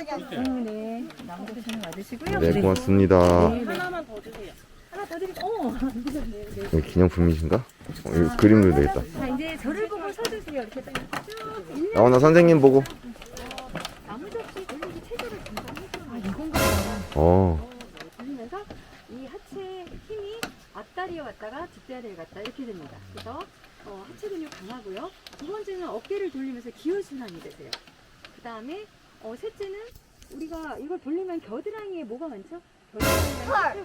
음, 네. 거 맞으시고요. 네, 고맙습니다. 하나만 더 주세요. 하나 더 드릴게요. 어. 네, 네. 이거 기념품이신가? 어, 이거 그림도 되겠다. 자, 이제 저를 보고 서주세요. 이렇게 쭉 있는 나오나 선생님 보고. 나무 접시 돌리기 체조를 해줘요. 아, 이건가 봐. 어, 돌리면서 이 하체 힘이 앞다리에 왔다가 뒷다리에 갔다 이렇게 됩니다. 그래서 어, 하체 근육 강하고요. 두 번째는 어깨를 돌리면서 기혈순환이 되세요. 그 다음에 어, 셋째는 우리가 이걸 돌리면 겨드랑이에 뭐가 많죠? 맞아요.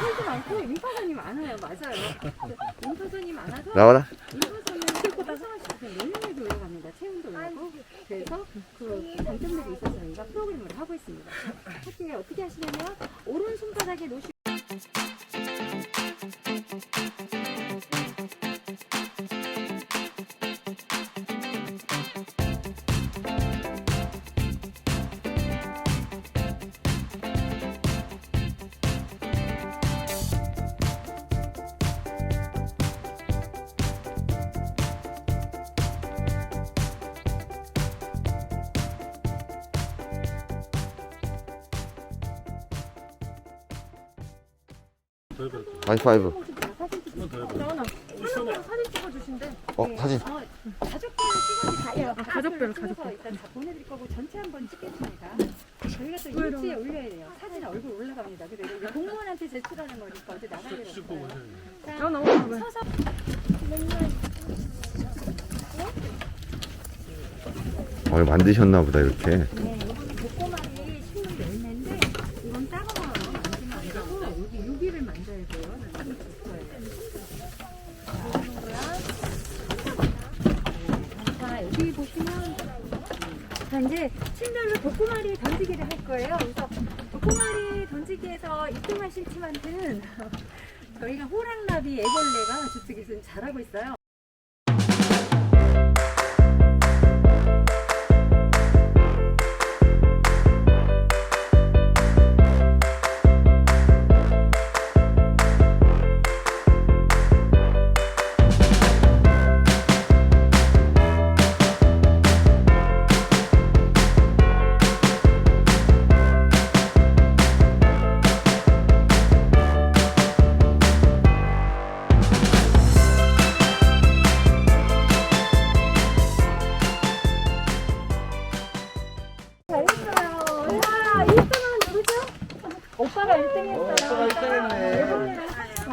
혈도 많고 림파선이 많아요. 맞아요. 림파선이 많아서 나와라. 림파선은 활성화 시켜서 내면에도 올라갑니다. 체온도 올라가고 그래서 그 장점들이 있어서 저희가 프로그램을 하고 있습니다. 어떻게 어떻게 하시냐면 오른 손바닥에 놓으시 하이파이브. 사진. 어, 사진. 어, 가족별 다예요. 가족별, 가족별 가족별. 일단 다 보내드릴 거고 전체 한번 찍겠습니다. 저희가 또 일지에 올려야 돼요. 사진 얼굴 올라갑니다. 그래서 이제 공무원한테 제출하는 거니까 어제 나갈 일 없어요. 자, 어, 서서 어, 만드셨나 보다, 이렇게. 네, 여기 목고마리 심는 열매인데 이건 따가워요. 만지면 안 되고 여기 여기를 만져야 돼요. 나중에 줬어요. 자 여기 보시면 자 이제 침별로 독고마리 던지기를 할 거예요. 그래서 독고마리 던지기에서 1등 하실 팀한테는 저희가 호랑나비 애벌레가 저쪽에서 잘하고 있어요.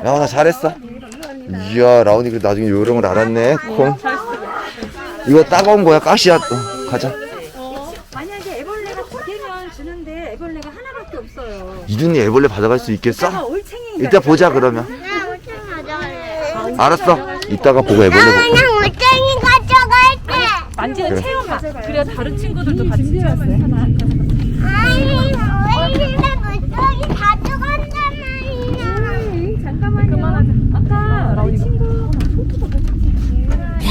라온아, 잘했어. 이야, 라온이 그 나중에 요령을 네, 알았네. 콩. 이거 따가운 거야, 가시야. 어, 가자. 만약에 애벌레가 두 개면 주는데 애벌레가 하나밖에 없어요. 이준이 애벌레 받아갈 수 있겠어? 이따가 올챙이 이따 보자, 그러면. 나 가져갈래. 알았어. 이따가 보고 애벌레 보 그냥 옷장이 가져갈게. 만지는 그래. 체험만. 그래야 다른 친구들도 같이 체험을 해. 아니, 옷장이 가져간단 잠깐만요. 그만하자. 아까 우리 친구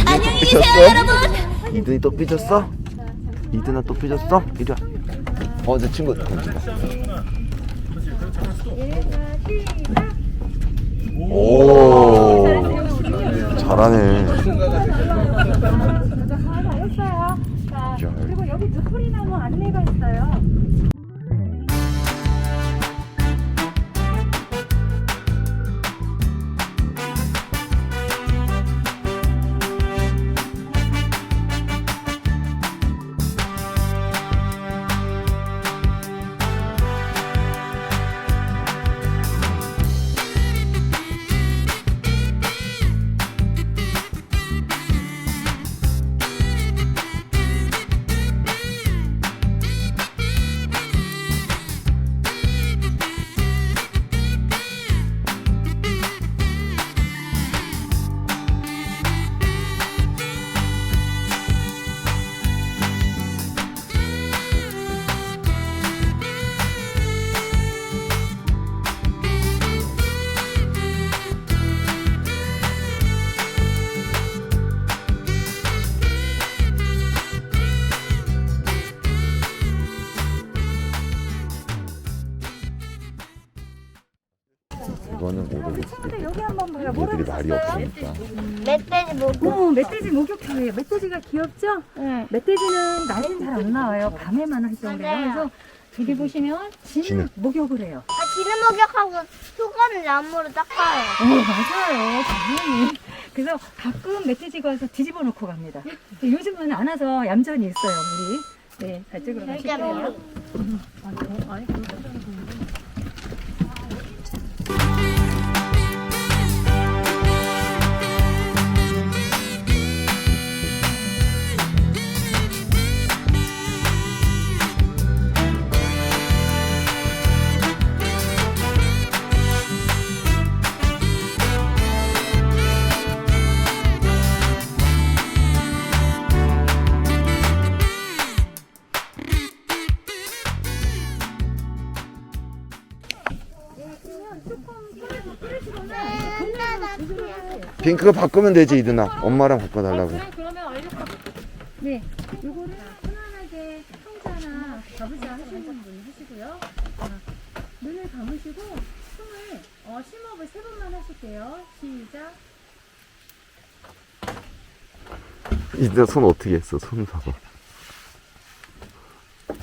안녕히 삐졌어? 이든이 또 삐졌어? 이든아 또 삐졌어? 이리 와. 어, 내 친구 던진다. 오, 잘하네. 자, 야. 그리고 여기 두풀이 나무 안내가 있어요. 이거는 모르겠어. 친구들 여기 한번 봐요. 뭐라고 얘들이 말이 썼어요? 없으니까. 멧돼지 뭐? 어, 멧돼지 목욕탕이에요. 멧돼지가 귀엽죠? 응. 멧돼지는 낮엔 잘안 나와요. 밤에만 활동을 해요. 맞아요. 그래서 여기 보시면 지는. 목욕을 해요. 아, 지는 목욕하고 수건을 나무로 닦아요. 어, 맞아요. 당연히. 그래서 가끔 멧돼지가 와서 뒤집어 놓고 갑니다. 근데 요즘은 안 와서 얌전히 있어요, 우리. 네, 저쪽으로 가실게요. 핑크가 바꾸면 되지 이드나. 엄마랑 바꿔달라고. 알겠어. 네, 요거를 편안하게 혼자나 가부자 하시는 분 하시고요. 자, 눈을 감으시고 숨을 어, 심호흡을 세 번만 하실게요. 시작. 이드나 손 어떻게 했어? 손 봐봐.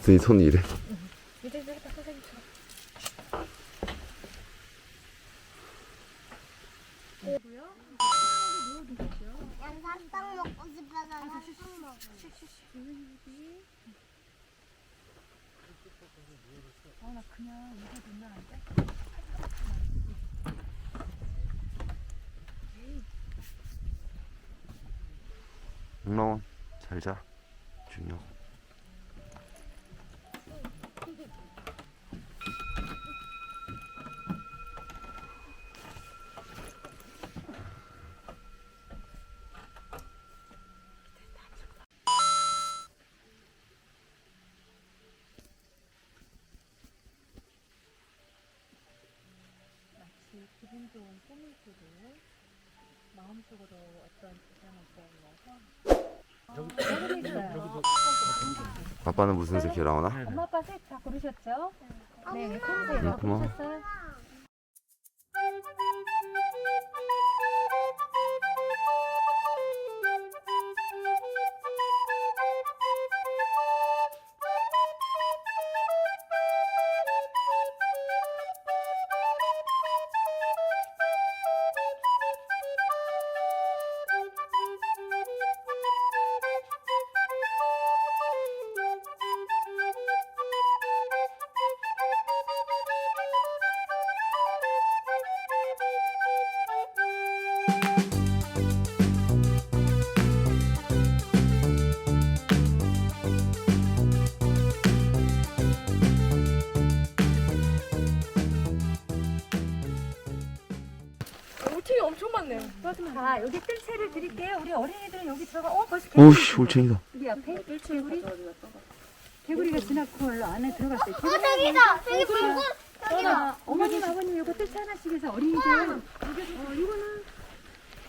이손 이래. 양산빵 먹고 싶어서 산빵 먹어. 엄마원 잘 자. 준혁. 아빠는 무슨 색이 나오나? 엄마 아빠 색 다 고르셨죠? 네, 핑크색 응, 고마워. 고르셨어요? 많네요. 자, 여기 뜰채를 드릴게요. 우리 어린이들은 여기 들어가. 어, 벌써 오우씨 올챙이다. 우리 앞에 개구리. 개구리가 지나고 얼른 안에 들어갔어요. 어, 저기다! 저기 방구! 자, 어머님, 아버님, 요거 뜰채 하나씩 해서 어린이들. 어, 이거는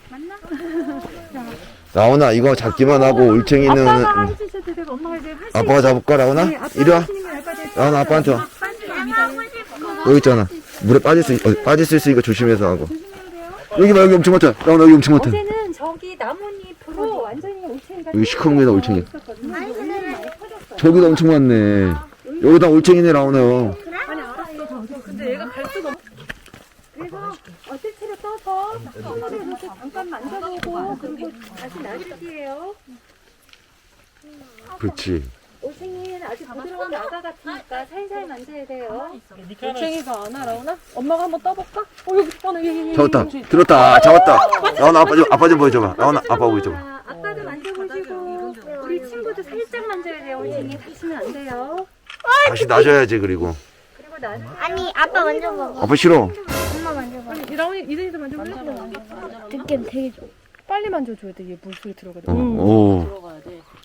맞나? 라온아 이거 잡기만 하고 올챙이는 아빠가 응. 해주셔도 되고 엄마가 이제 할수 아빠가 잡을까 라온아? 네, 아빠가 이리 와. 하시는. 라온아 아빠한테 와. 여기 있잖아. 물에 빠질 수 있, 어, 빠질 수 있으니까 조심해서 하고. 돼요. 여기 봐 여기 엄청 많다. 라온아 여기 엄청 많다. 어제는 저기 나뭇잎으로 완전히 올챙이가 여기 시커먼 게다 올챙이. 있었거든요. 근데 오늘은 많이 커졌어요. 저기도 엄청 많네. 여기다 올챙이네 라온아. 아니 알았어요. 저 근데 얘가 갈 수가 없. 그래서 어뜰채를 떠서 손으로 이렇게 잠깐 만져보고 그리고 다시 놔줄게요. 그렇지. 올챙이는 아직 부드러운 나가 같으니까 살살 만져야 돼요. 올챙이가 안 알아오나? 엄마가 한번 떠볼까? 어 여기 어, 여기 잡았다. 들었다. 잡았다. 라온아 아빠 좀 아빠 좀 보여줘봐. 라온아 아빠 보여줘봐. 자, 아빠도 만져보시고 우리 친구도 살짝 만져야 돼요. 올챙이 다치면 안 돼요. 다시 놔줘야지 그리고. 그리고 난 아니, 아빠 먼저 먹어. 아빠 싫어. 엄마 먼저 먹어. 이 라온이 이들이도 만져볼래? 느낌 되게 좋아. 빨리 만져줘야 돼. 얘 물소리 들어가지고. 어, 오.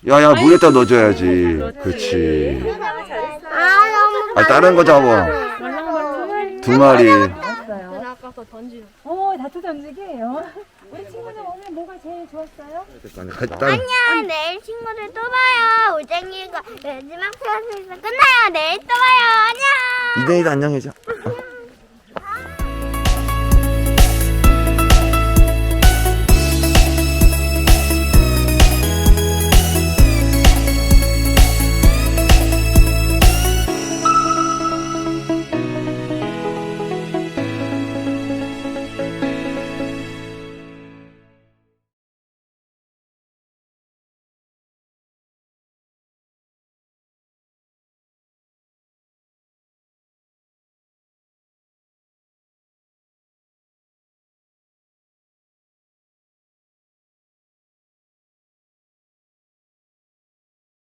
야야 물에다 넣어줘야지. 그렇지. 아, 너무 아 다른 거 잡아. 두 마리. 아까서 던지는. 어, 다투 던지기예요. 우리 친구는 오늘 뭐가 제일 좋았어요? 안녕, 내일 친구들 또 봐요. 우쟁이가 마지막 클래스에서 끝나요. 내일 또 봐요. 안녕. 이den이도 안녕해줘. 어.